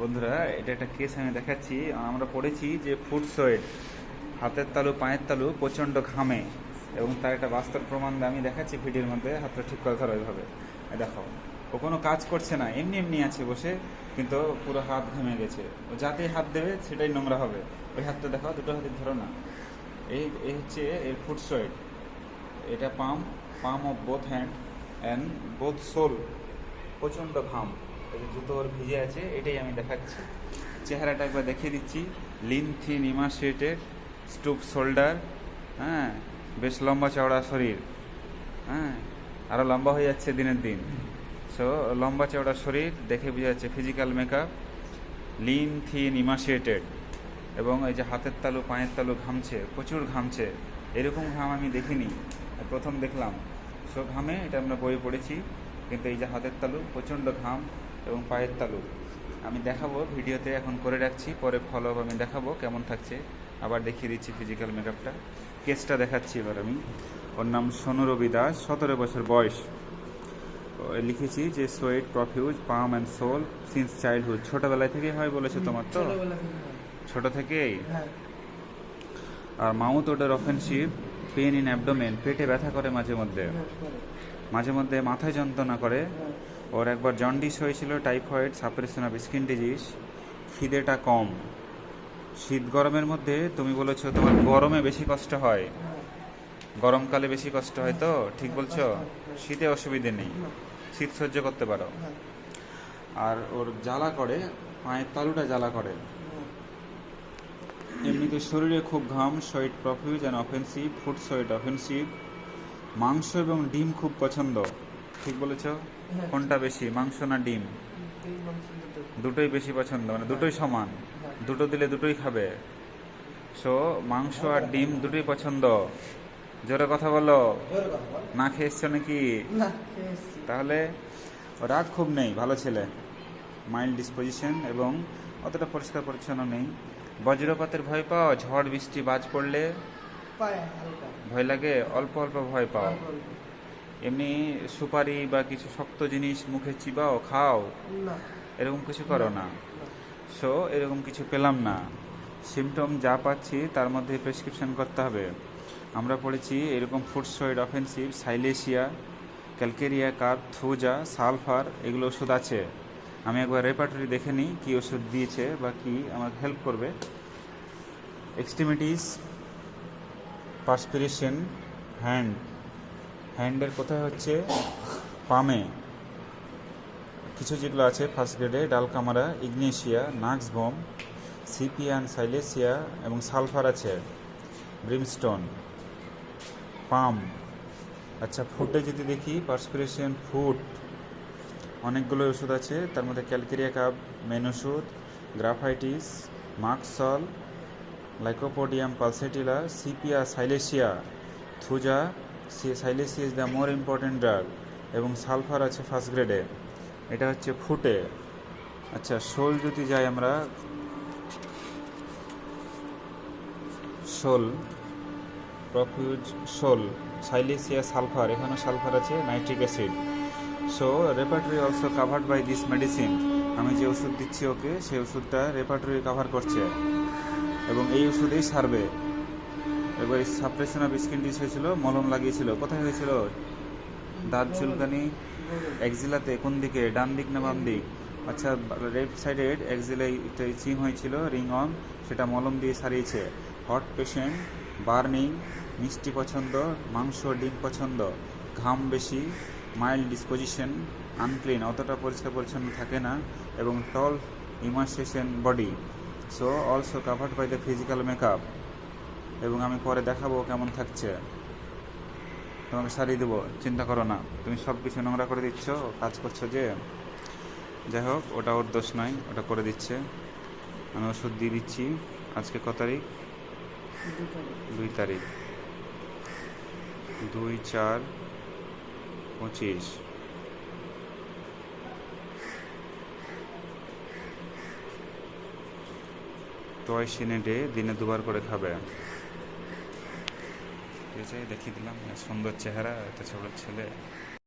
বন্ধুরা, এটা একটা কেস আমি দেখাচ্ছি। আমরা পড়েছি যে ফুড সোয়েট হাতের তালু, পায়ের তালু প্রচণ্ড ঘামে এবং তার একটা বাস্তব প্রমাণ আমি দেখাচ্ছি ভিডিওর মধ্যে, হাতটা ঠিক করে ধরো এইভাবে এই দেখো, ও কোনো কাজ করছে না, এমনি এমনি আছে বসে, কিন্তু পুরো হাত ঘেমে গেছে। ও যাতেই হাত দেবে, সেটাই নোংরা হবে। ওই হাতটা দেখো, দুটো হাতে ধরো না। এই এই হচ্ছে এর ফুড সোয়েট এটা palm palm of both hand and both sole প্রচণ্ড ঘাম। জুতো ওর ভিজে আছে, এটাই আমি দেখাচ্ছি। চেহারাটা একবার দেখিয়ে দিচ্ছি। Lean thin emaciated stoop shoulder হ্যাঁ বেশ লম্বা চওড়া শরীর হ্যাঁ আরও লম্বা হয়ে যাচ্ছে দিনের দিন। সো লম্বা চওড়া শরীর, দেখে বোঝা যাচ্ছে physical makeup lean thin emaciated এবং এই যে হাতের তালু, পায়ের তালু ঘামছে, প্রচুর ঘামছে। এরকম ঘাম আমি দেখিনি, প্রথম দেখলাম। সো ঘামে এটা আমরা বই পড়েছি, কিন্তু এই যে হাতের তালু, প্রচণ্ড ঘাম এবং পায়ের তালু। আমি দেখাবো ভিডিওতে এখন করে রাখছি পরে ফলো আমি দেখাবো কেমন থাকছে। আবার দেখিয়ে দিচ্ছি ফিজিক্যাল মেকআপটা কেসটা দেখাচ্ছি এবার আমি। ওর নাম সোনু রবি দাস সতেরো বছর বয়স। লিখেছি যে sweat profuse palm and sole since childhood ছোটবেলায় থেকে হয় বলেছে তোমার তো? ছোট থেকেই? হ্যাঁ। আর mouth odour offensive pain in abdomen পেটে ব্যথা করে মাঝে মধ্যে। হ্যাঁ, মাঝে মধ্যে মাথায় যন্ত্রণা করে। হ্যাঁ, ওর একবার জন্ডিস হয়েছিল typhoid suppression of skin disease খিদেটা কম। শীত গরমের মধ্যে তুমি বলেছ তোমার গরমে বেশি কষ্ট হয়। গরমকালে বেশি কষ্ট হয় তো, ঠিক বলছো? শীতে অসুবিধে নেই। শীত সহ্য করতে পারো। আর ওর জ্বালা করে, পায়ের তালুটা জ্বালা করে। এমনিতে শরীরে খুব ঘাম sweat profuse and offensive foot sweat offensive মাংস এবং ডিম খুব পছন্দ। ঠিক বলেছ। কোনটা বেশি মাংস না ডিম। দুটোই বেশি পছন্দ মানে দুটোই সমান। দুটো দিলে দুটোই খাবে সো মাংস আর ডিম দুটোই পছন্দ জোরে কথা বলো। না খেয়ে এসছো নাকি। তাহলে রাগ খুব নেই ভালো ছেলে মাইল্ড ডিসপোজিশন এবং অতটা পরিষ্কার পরিচ্ছন্ন নেই বজ্রপাতের ভয় পাও ঝড় বৃষ্টি বাজ পড়লে ভয় লাগে অল্প অল্প ভয় পাও। এমনি সুপারি বা কিছু শক্ত জিনিস মুখে চিবাও খাও। এরকম কিছু করো না। সো এরকম কিছু পেলাম না। সিমটম যা পাচ্ছি তার মধ্যে প্রেসক্রিপশন করতে হবে। আমরা পড়েছি এরকম foot sweat offensive silicea calcarea carb thuja sulphur এগুলো ওষুধ আছে। আমি একবার রেপার্টরি দেখে নিই কী ওষুধ দিয়েছে বা কি আমাকে হেল্প করবে। এক্সট্রিমিটিস পার্সপিরেশন হ্যান্ড হ্যান্ডের কোথায় হচ্ছে? পামে। কিছু যেগুলো আছে ফার্স্ট গ্রেডে ডালকামারা, ইগনেশিয়া নাক্সবম সিপিয়ান, সাইলেসিয়া এবং সালফার আছে। Brimstone, palm. আচ্ছা ফুডে যদি দেখি পার্সপিরেশন ফুড অনেকগুলো ওষুধ আছে। তার মধ্যে ক্যালকেরিয়া কাপ মেন ওষুধ, graphites, মাক্সল, lycopodium pulsatilla, sepia, silicea, thuja silicea is the more important drug এবং সালফার আছে ফার্স্ট গ্রেডে এটা হচ্ছে ফুটে। আচ্ছা শোল যদি যাই আমরা। Sole. Profuse sole. Silicea sulphur এখানে সালফার আছে nitric acid so repertory also covered by this medicine আমি যে ওষুধ দিচ্ছি ওকে, সেই ওষুধটা রেপার্টরি কাভার করছে। এবং এই ওষুধেই সারবে। এবার সাপ্রেশন অফ স্কিন ডিস হয়েছিল, মলম লাগিয়েছিল। কোথায় হয়েছিল? দাঁত চুলকানি এক্সিলাতে কোন দিকে? ডান দিক না বাম দিক? আচ্ছা লেফট সাইডের এক্সিলাই চিং হয়েছিল রিং অন সেটা মলম দিয়ে সারিয়েছে। হট পেশেন্ট বার্নিং মিষ্টি পছন্দ, মাংস, ডিম পছন্দ, ঘাম বেশি মাইল্ড ডিসপোজিশন আনক্লিন অতটা পরিষ্কার পরিচ্ছন্ন থাকে না, এবং tall emaciation body so also covered by the physical makeup এবং আমি পরে দেখাবো কেমন থাকছে। তোমাকে সারিয়ে দেবো, চিন্তা করো না। তুমি সব কিছু নোংরা করে দিচ্ছ, কাজ করছ যে। যাই হোক, ওটা ওর দোষ নয়, ওটা করে দিচ্ছে। আমি ওষুধ দিয়ে দিচ্ছি। আজকে ক তারিখ? দুই তারিখ। দুই চার পঁচিশ। টয়েস ইন ডে দিনে দুবার করে খাবে। আছে দেখিয়ে দিলাম। সুন্দর চেহারা একটা ছোট ছেলে।